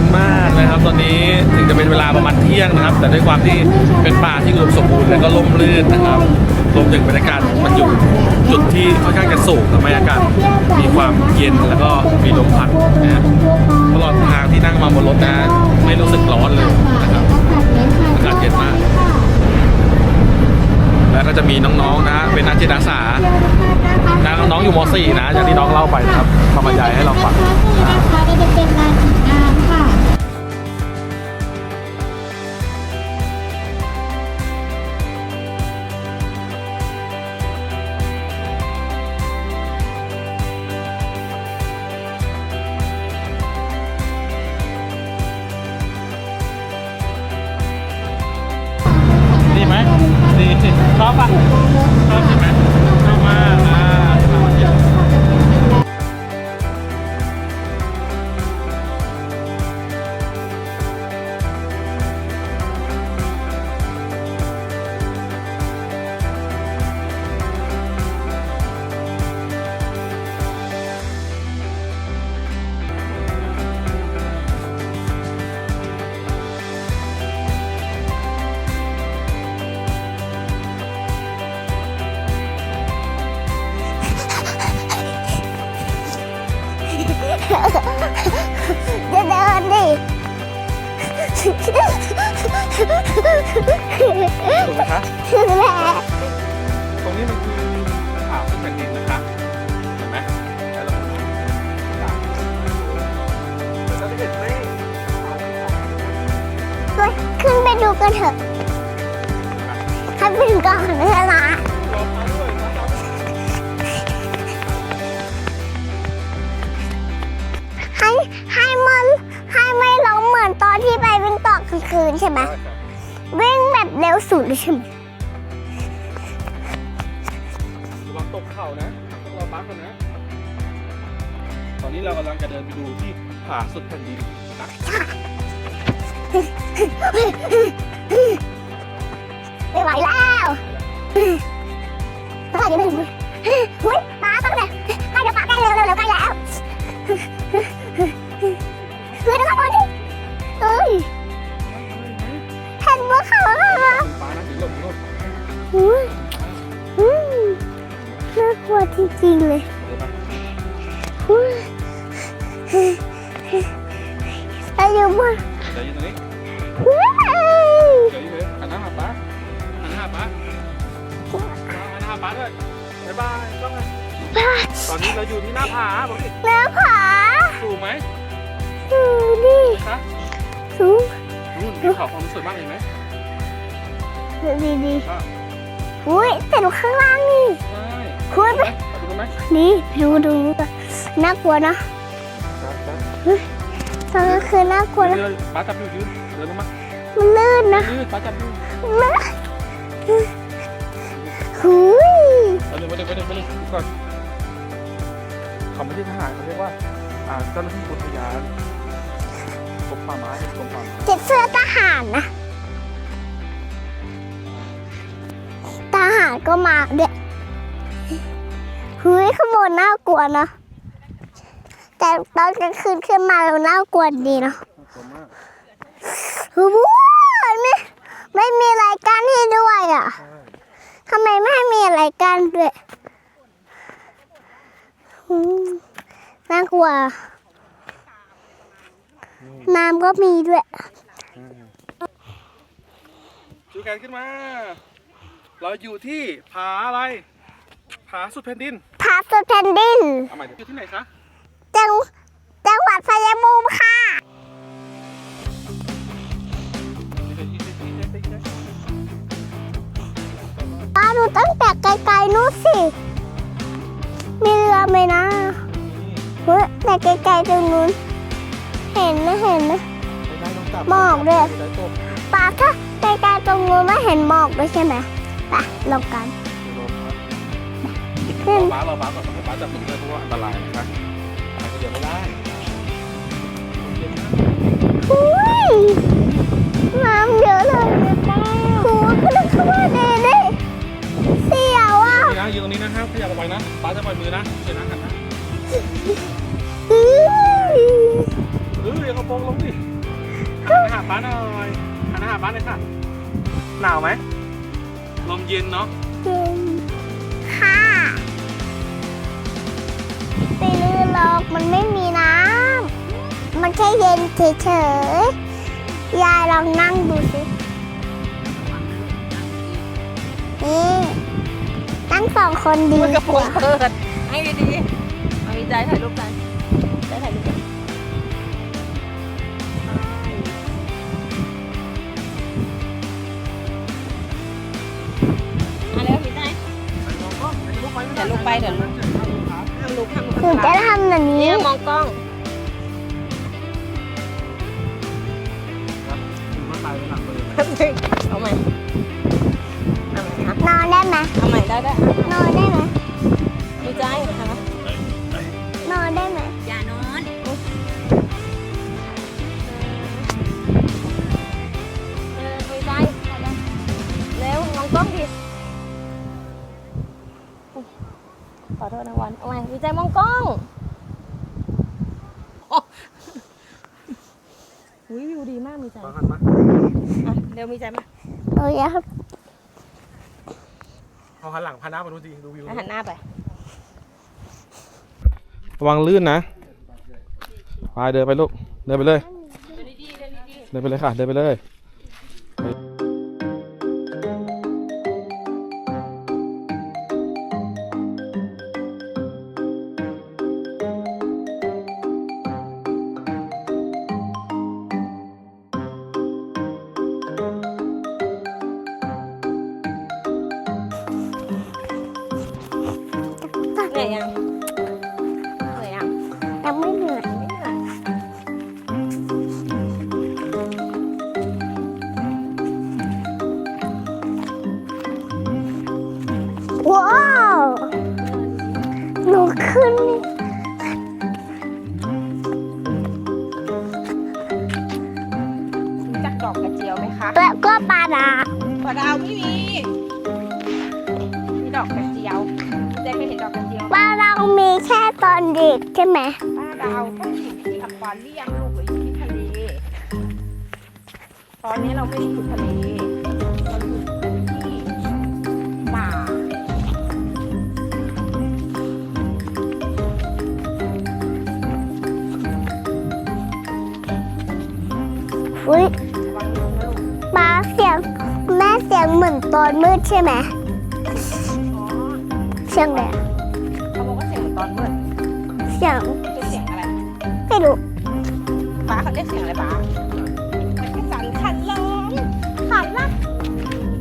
นมากนะครับ ตอนนี้ถึงจะเป็นเวลาประมาณเที่ยงนะครับ แต่ด้วยความที่เป็นป่าที่อุดมสมบูรณ์แล้วก็ร่มรื่นนะครับรวมถึงบรรยากาศมันอยู่จุดที่ค่อนข้างจะสูงทำให้อากาศมีความเย็นแล้วก็มีลมพัดนะตลอดทางที่นั่งมาบนรถนะ ไม่รู้สึกร้อนเลยนะครับอากาศเย็นมาก แล้วก็จะมีน้องๆนะฮะเป็นนักจิตอาสานะน้องๆอยู่ม .4 นะอย่างที่น้องเล่าไปนะครับมาบรรยายให้เราฟัง ถูกไหมคะ ถึงแล้วตรงนี้มันคือผาสุดแผ่นดินนะคะ เห็นไหมแล้วเราเราจะเห็นไหมเฮ้ยขึ้นไปดูกันเถอะให้ไปถึงก่อนนะนะรอพักด้วยรอพักด้วยให้ให้มันให้ไม่ร้องเหมือนตอนที่ไปวิ่งต่อกลางคืนใช่ไหม ได้ครับ วิ่ง แบบเร็วสุดเลยใช่ไหมระวังตกเข่านะต้องรอพักก่อนนะ ตอนนี้เรากำลังจะเดินไปดูที่ผาสุดแผ่นดินนะไม่ไหวแล้ว ตอนนี้เราอยู่ที่หน้าผาบอกดิหน้าผาสูงไหมดูนี่คะสูงนู่นมีเขาความสวยมากเห็นไหมดูดีดีอะๆอุ้ยแต่ดูข้างล่างนี่ใช่คุณไปดูกันไหมนี่ดูดูน่ากลัวนะครับครับตอนกลางคืนน่ากลัวนะเดินป้าจับอยู่ยืนเดินลงมามันลื่นนะยืนป้าจับอยู่นะหุยไปเลยไปเลยไปเลยไปเลยก่อน เขาไม่ใช่ทหารเขาเรียกว่าอ่าเจ้าหน้าที่อุทยานกรมป่าไม้กรมป่าไม้เจ็ดเสื้อทหารนะ ทหารก็มาเด็กหุยข้างบนน่ากลัวนะแต่ตอนกลางคืนขึ้นมาเราน่ากลัวดีเนาะกลัวมากหูไม่ไม่มีอะไรกั้นให้ด้วยอะใช่ทำไมไม่ให้มีอะไรกั้นด้วยอืม น่ากลัว น้ำก็มีด้วยชูแขนขึ้นมา เราอยู่ที่ผาอะไรผผาสุดแผ่นดินผาสุดแผ่นดินเอาใหม่อยู่ที่ไหนคะจังจังหวัดพะยามูมค่ะ ป้าดูตั้งแต่ไกลๆนู้นสิ มีเรือไหมนะเฮ้ยแต่ไกลๆตรงนู้น เห็นนะเห็นนะ หมอกด้วยป้าถ้าไกลๆตรงนู้นไม่เห็นหมอกด้วยใช่ไหมไปลงกันขึ้น ป้าเราป้าก่อนต้องให้ฟ้าจับมือด้วยเพราะว่าอันตรายนะคะไปคนเดียวไม่ได้ หันหน้าหาฟ้าหน่อยค่ะ หนาวไหม ลมเย็นเนาะจริงค่ะไปลือหรอกมันไม่มีน้ำ มันแค่เย็นเฉยๆ ยายลองนั่งดูสิ นี่ นั่งสองคนดีมันกระโปรกงว่าเปิดให้ดีๆเอามีใจถ่ายรูปกัน ดี๋ยวลงไปเดี๋ยวลงห้ามลุกห้ามลุกหนูจะทำแบบนี้ เนี่ยมองกล้องเอาใหม่ เอาใหม่ครับนอนได้ไหมเอาใหม่ได้ได้นอนได้ไหมมีใจ มีใจมาโอ้ยครับเอาหันหลังพาหน้ามาดูสิดูวิวอะหันหน้าไประวังลื่นนะไปเดินไปลูก เดินไปเลย เดินไปเลยค่ะ เดินไปเลย ปลาดาวไม่มี มีดอกกระเจียวเจ๊เคยเห็นดอกกระเจียวปลาเรามีแค่ตอนเด็กใช่ไหมปลาดาวก็อยู่ที่อควาเรียมลูกหรืออยู่ที่ทะเล ตอนนี้เราไม่ได้อยู่ทะเล เสียงเหมือนตอนมืดใช่ไหมอ๋อเสียงอะไรอะเขาบอกว่าเสียงเหมือนตอนมืดเสียงคือเสียงอะไรไม่รู้ป้าเขาเรียกเสียงอะไรป้ามันก็สั่นคันร้องขอบว่า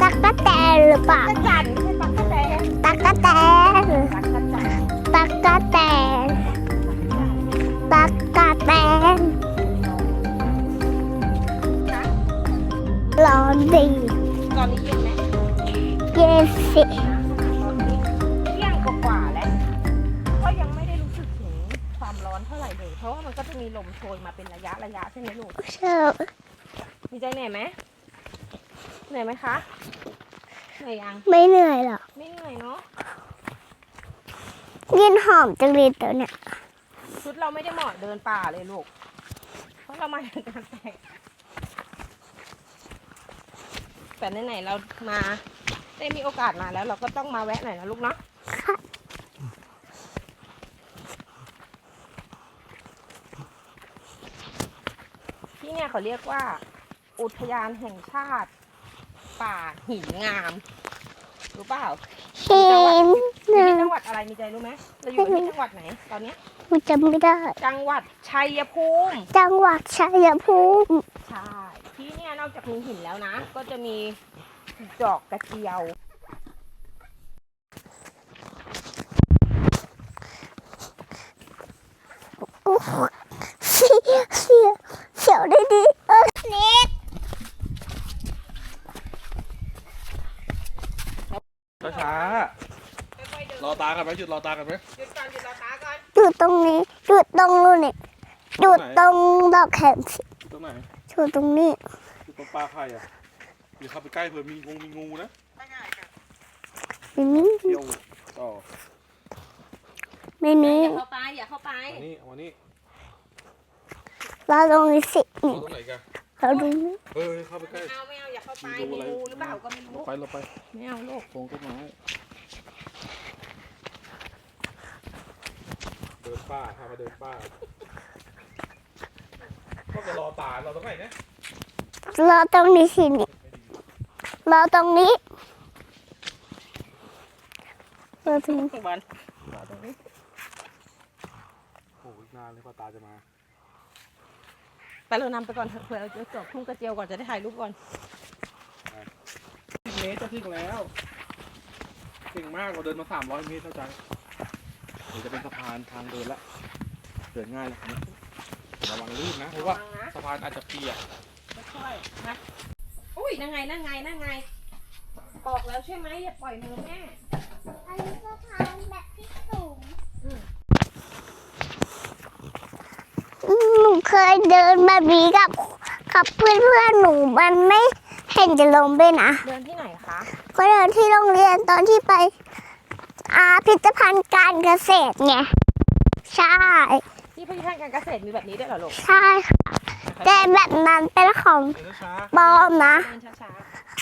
ตักกะแตนหรือเปล่า กระจันไม่ใช่ปลากระแตนตักกะแตนปลากระจันตักกะแตนตักกะแตนนะร้อนดี เย็นสิตอนนี้เที่ยงกว่าๆแล้ว ก็ยังไม่ได้รู้สึกถึงความร้อนเท่าไหร่เลย เพราะว่ามันก็จะมีลมโชยมาเป็นระยะระยะใช่ไหมลูกเชิญมีใจเหนื่อยไหมเหนื่อยไหมคะ เหนื่อยยัง ไม่เหนื่อยหรอกไม่เหนื่อยเนาะ ยินหอมจังเลยตัวเนี่ย ชุดเราไม่ได้เหมาะเดินป่าเลยลูก เพราะเรามาจากการแต่งแต่ไหนๆเรามา ได้มีโอกาสมาแล้ว เราก็ต้องมาแวะหน่อยนะลูกเนาะค่ะที่เนี่ยเขาเรียกว่า อุทยานแห่งชาติ ป่าหินงาม รู้เปล่าหินอยู่ที่จังหวัดดอะไรมีใจรู้ไหมเราอยู่ที่จังหวัดไหนตอนเนี้ยมันจำไม่ได้ จังหวัดชัยภูมิ จังหวัดชัยภูมิ ใช่ ที่เนี่ยนอกจากมีหินแล้วนะ ก็จะมี ดอกกระเจียวโอ้โหเสียวเสียวเสียวได้ดีเออเน็กช้าๆรอตากันไหมหยุดรอตากันไหมหยุดก่อนหยุดรอตาก่อนอยู่ตรงนี้อยู่ตรงนู้นนี่อยู่ตรงดอกแขมสิตรงไหนอยู่ตรงนี้อยู่ตรงปลาไข่อะ อย่าเข้าไปใกล้เผื่อมีงงมีงูนะไม่มีเที่ยวต่อไม่มีอย่าเข้าไปอย่าเข้าไปมานี่เอามานี่เราตรงนี้สิเอานี่ตรงไหนกันเราดูนี่เฮ้ยเข้าไปใกล้ไม่เอาไม่เอาอย่าเข้าไปมีมีรูอะไรงูหรือเปล่าก็ไม่รู้ไปเราไปไม่เอาลูกตรงต้นไม้เดินป่าพามาเดินป่าก็จะรอตาเราตรงไหนเนี่ยเราตรงนี้สินี่เราตรงนี้เราตรงนี้บอลรอตรงนี้โอ้ยนานเลยกว่าตาจะมา ไปเรานำไปก่อนเถอะเผื่อเราจะจบทุ่งกระเจียวก่อนจะได้ถ่ายรูปก่อนสิบเมตรจะถึงแล้วเก่งมากเราเดินมาสามร้อยเมตรเข้าใจเดี๋ยวจะเป็นสะพานทางเดินละเดินง่ายแล้วระวังลื่นนะเพราะว่าระวังนะสะพานอาจจะเปียกค่อยๆนะอุ้ ยนั่งไงนั่งไงนั่งไงบอกแล้วใช่ไหมอย่าปล่อยมือแม่อันนี้ก็ทานแบบที่สูงหนูเคยเดินแบบนี้กับกับเพื่อนเพื่อนๆหนูมันไม่เห็นจะลงไปนะเดินที่ไหนคะก็เดินที่โรงเรียนตอนที่ไปอาพิพิธภัณฑ์การเกษตรไงใช่ ที่พิพิธภัณฑ์การเกษตรมีแบบนี้ด้วยเหรอลูกใช่ค่ะ แต่แบบนั้นเป็นของเดินช้าปลอมนะ เดินช้า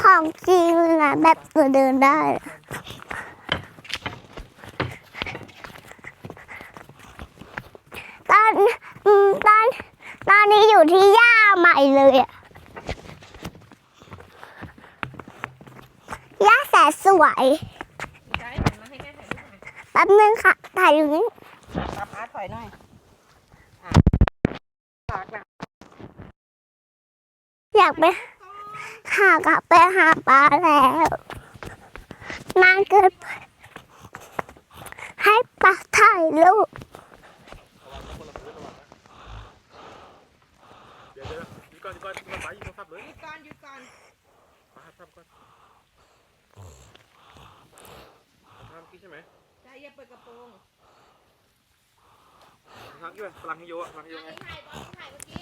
ของจริงเลยนะแบบหนูเดินได้ตอนอืมตอนตอนนี้อยู่ที่ย่าใหม่เลยอะย่าแสนสวยๆใช่หันมาให้แม่ถ่ายรูปหน่อยแป๊บนึงค่ะถ่ายอยู่นี้ป้าป้าถอยหน่อยอะปากนะ อยากไปหากลับไปหาปลาแล้วนานเกินให้ปลาถ่ายรูปก่อนก่อนก่อนไปยิงโทรศัพท์เลยก่อนหยุดก่อนมาทำก่อนทำกี้ใช่ไหมใช่อย่าเปิดกระโปรงทำกี้ไปพลังให้โยอะพลังให้โยไงถ่ายตอนที่ถ่ายเมื่อกี้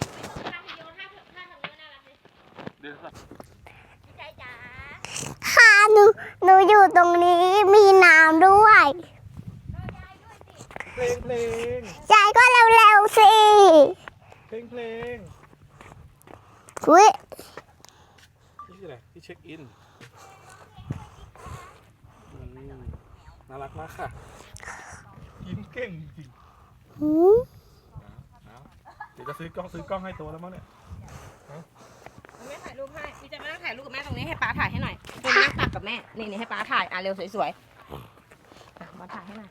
ค่ะหนูหนูอยู่ตรงนี้มีน้ำด้วยเพลงเพลงยายก็เร็วๆสิเพลงเพลงอุ้ยนี่คืออะไรที่เช็คอินอืมน่ารักมากค่ะยิ้มเก่งจริงหืมเอาเดี๋ยวจะซื้อกล้องซื้อกล้องให้ตัวแล้วมั้งเนี่ยแม่ถ่าย รูปให้พี่จะมานั่งถ่ายรูปกับแม่ตรงนี้ให้ป้าถ่ายให้หน่อยคุณนั่งตักกับแม่ นี่นี่ให้ป้าถ่าย อะเร็วสวยๆอะมาถ่ายให้หน่อย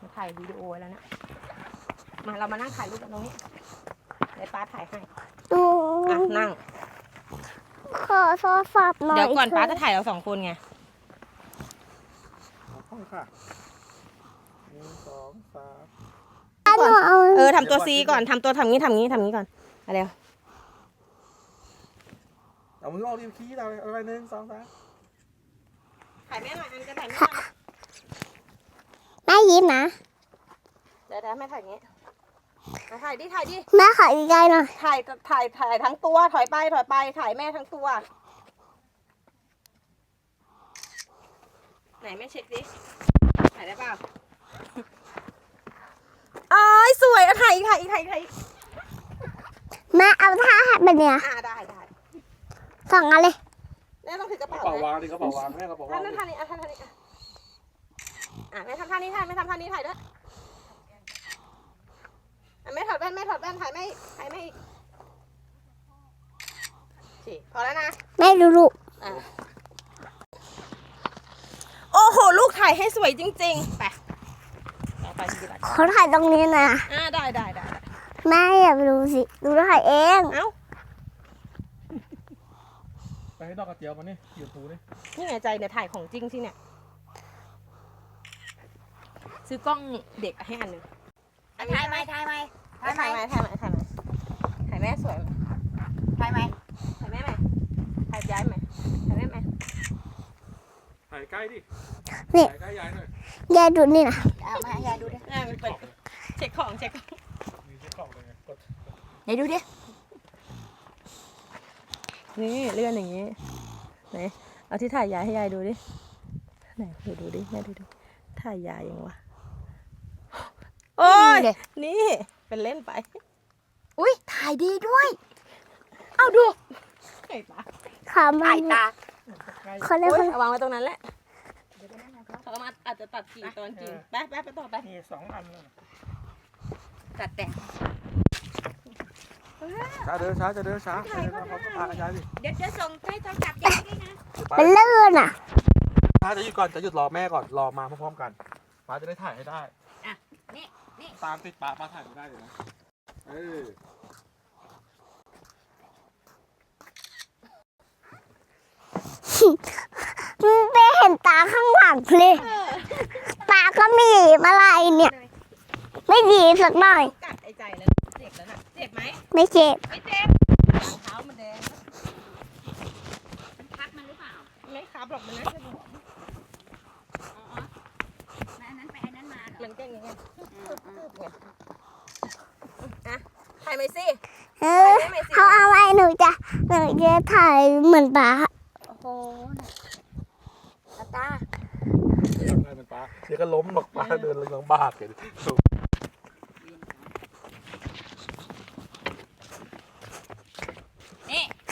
มาถ่ายวิดีโอไว้แล้วนะ มาเรามานั่งถ่ายรูปกันตรงนี้เดี๋ยวป้าถ่ายให้ดูอะนั่ง ขอโทรศัพท์หน่อยเดี๋ยวก่อนป้าเถจะอะถ่ายเราสองคนไง เอาเข้าค่ะหนึ่งสองสาม หนูเอา เออทำตัวซีก่อนทำตัวทำงี้ทำงี้ทำงี้ก่อนเอาเร็ว เอามือออกดิขี้เราเลยเอาไปหนึ่งสองสามถ่ายแม่หน่อยอันจะถ่ายแม่แม่ยิ้มนะเดี๋ยวเดี๋ยวแม่ถ่ายงี้มาถ่ายดิถ่ายดิ แม่ขออีกไกลหน่อยถ่ายถ่ายถ่ายทั้งตัว ถอยไปถอยไป ถ่ายแม่ทั้งตัว ไหนแม่เช็คดิ ถ่ายได้เปล่าอ๋อสวยอะถ่ายอีกถ่ายอีกถ่ายอีกถ่ายอีกแม่เอาท่าให้แบบเนี้ยอ่าได้ได้ สองอันเลยแม่ต้องถือกระกระเป๋าเป๋านะวางดิกระเป๋าวางแม่กระเป๋าางท่าวนั่นดิท่านี้อะท่านี้อะอะแม่ทำท่านี้ถ่ายแม่ทำท่านี้ถ่ายด้วยอะแม่ถอดแว่นแม่ถอดแว่นถ่ายไม่ถ่ายไม่อีกสิพอแล้วนะแม่ดูลูกอะโอ้โห ลูกถ่ายให้สวยจริงๆไปไปพี่รัดขอถ่ายตรงนี้นะอ่าได้ได้ได้ได้แม่อย่าไปดูสิดูถ่ายเองเอ้าไป ให้ดอกกระเจียวมานี่เหยียบหูนี่นี่ไงใจเนี่ยถ่ายของจริงสิเนี่ย ซื้อกล้องเด็กให้อันหนึ่งถ่ายไหมถ่ายไหมถ่ายไหมถ่ายไหมถ่ายไหมถ่ายไหมถ่ายแม่สวยไหมถ่ายไหมถ่ายแม่ไหมถ่ายย้ายไหมถ่ายแม่ไหมถ่ายใกล้ดินี่ถ่ายใกล้ยายหน่อยยายดูนี่นะเอามาให้ยายดูดิอ่ามันเปิดเช็คของเช็คของมีเช็คกล่องเลยไงกดยายดูดิ นี่เลื่อนอย่างนี้ไหนเอาที่ถ่ายยายให้ยายดูดิไหนดูดูดิแม่ดูดิถ่ายยายยังวะโอ้ยนี่เป็นเล่นไป อุ้ยถ่ายดีด้วย เอาดูไอ้ปะขามัถ่ายนตาเขาเรียกโอ๊ว่ายเอาวางไว้ตรงนั้นแหละเขามาอาจจะตัดกิ่งตอนกิ่งไปไปไปต่อไปมีสองอันเลยตัดแต่ง ช้าเดินช้าจะเดินช้าจะเดินมาเขาพากันยายดิเดี๋ยวจะส่งให้โทรศัพท์ยายด้วยนะมันลื่นอะ ป้าจะหยุดก่อนจะหยุดรอแม่ก่อนรอมาพร้อมๆกันป้าจะได้ถ่ายให้ได้อะนี่นี่ตามติดป้าป้าถ่ายไม่ได้เลยนะเออไปเห็นตาข้างหลังเลยตาก็ไม่หยีบอะไรเนี่ย ไม่หยีบสักหน่อย กัดไอ้ใจแล้วเจ็บแล้วน่ะเจ็บไหมไม่เจ็บไม่เจ็บหลังเท้ามันแดงมันทับมันหรือเปล่าไม่ครับหรอกมันน่าจะบวมอ๋อแล้วอันนั้นไปอันนั้นมาเหรอมันก็อย่างเงี้ยอืมอืมอะถ่ายไหมสิเออเขาเอาไว้หนูจะหนูจะถ่ายเหมือนปลาโอ้โหน่ะตาตาได้เป็นป้าเดี๋ยวก็ล้มหรอกป้าเดินเลยลำบากเลย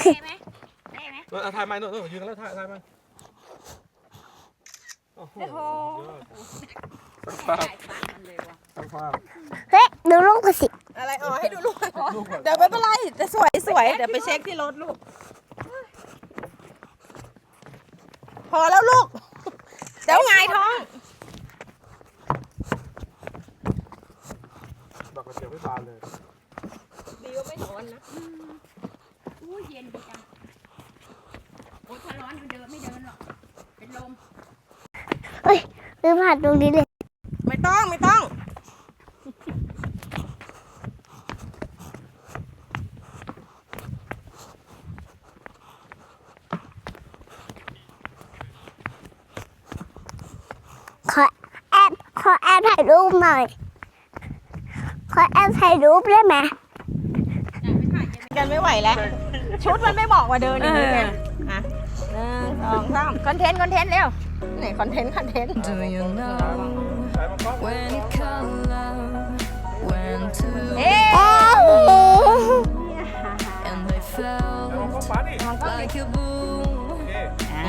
นี่ได้ไหมได้ไหมเออถ่ายมาหน่อยเออยืนกันแล้วถ่ายถ่ายมาโอ้โหตั้งภาพถ่ายฟ้ามันเลยว่ะตั้งภาพเฮ้ยดูลูกกันสิ อะไรอ๋อให้ดูลูกลูกก่อนเดี๋ยวไม่เป็นไรจะสวยสวยเดี๋ยวไปเช็คที่รถลูก พอแล้วลูก เดี๋ยวหงายท้องดอกกระเจียวไม่บานเลย ดีว่าไม่ร้อนนะ อู้เย็นดีจังโอ้ยถ้าร้อนมันเดินไม่เดินหรอก เป็นลม ลืมผ่านตรงนี้เลย ไม่ต้องไม่ต้อง ขอแอบขอแอบถ่ายรูปหน่อย ขอแอบถ่ายรูปได้ไหมกันไม่ไหวแล้ว ชุดมันไม่เหมาะกว่าเดินอย่างนี้ไงอะหนึ่งสองสามคอนเทนต์คอนเทนต์เร็วไหน คอนเทนต์คอนเทนต์ Do you know ถ่ายมากล้อง when you call love, when to เอ๊ะเอ้ย and I มอง felt กล้องฟ้าดิ like a boom โอเค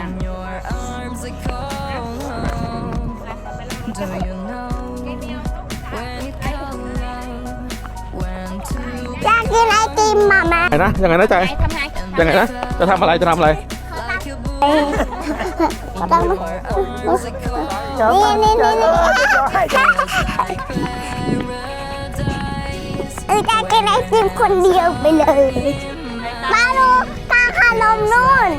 in your arms I call home. Do you know when you call love, when to อยากกินไอติมมามาไงนะยังไงนะใจไหนทำไงยังไงนะ จะทำอะไร จะทำอะไร like a boom ต้อง in your arms I call นี่นี่นี่นี่ like paradise. เอออยากกินไอติมคนเดียวไปเลย มาดูตาขนมนู่น